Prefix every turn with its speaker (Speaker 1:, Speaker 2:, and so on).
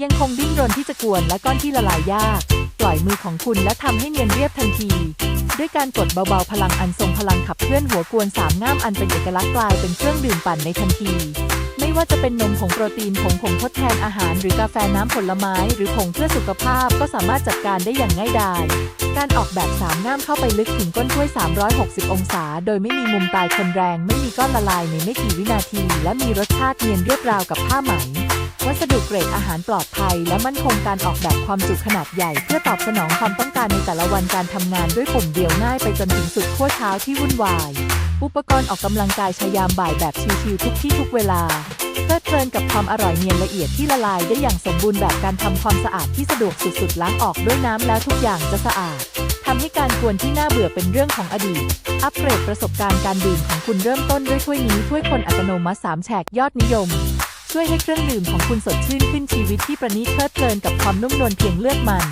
Speaker 1: ยังคงดิ้นรนที่จะกวนและก้อนที่ละลายยาก ปล่อยมือของคุณและทำให้เนียนเรียบทันที ด้วยการกดเบาๆพลังอันทรงพลังขับเคลื่อนหัวกวนสามง่ามอันเป็นเอกลักษณ์กลายเป็นเครื่องดื่มปั่นในทันที ว่าจะเป็นนมผงโปรตีนผงผงทดแทนอาหาร หรือกาแฟน้ำผลไม้ หรือผงเพื่อสุขภาพก็สามารถจัดการได้อย่างง่ายดาย การออกแบบสามง่ามเข้าไปลึกถึงก้นถ้วย 360 องศา โดยไม่มีมุมตายคนแรง ไม่มีก้อนละลายในไม่กี่วินาที และมีรสชาติเนียนเรียบราวกับผ้าไหมวัสดุเกรดอาหารปลอดภัย และมั่นคงการออกแบบความจุขนาดใหญ่ เพื่อตอบสนองความต้องการในแต่ละวันการทำงานด้วยปุ่มเดียวง่ายไปจนถึงสุดขั้วเช้าที่วุ่นวาย อุปกรณ์ออกกำลังกายชายามบ่ายแบบชิลๆทุกที่ทุกเวลา เพลิดเพลินกับความอร่อยเนียนละเอียดที่ละลายได้อย่างสมบูรณ์แบบการทำความสะอาดที่สะดวกสุดๆล้างออกด้วยน้ำแล้วทุกอย่างจะสะอาดทำให้การกวนที่น่าเบื่อเป็นเรื่องของอดีต อัปเกรดประสบการณ์การดื่มของคุณเริ่มต้นด้วยถ้วยนี้ถ้วยคนอัตโนมัติสามแฉกยอดนิยม ช่วยให้เครื่องดื่มของคุณสดชื่นขึ้นชีวิตที่ประณีตเพลิดเพลินกับความนุ่มนวลเพียงเลือกมัน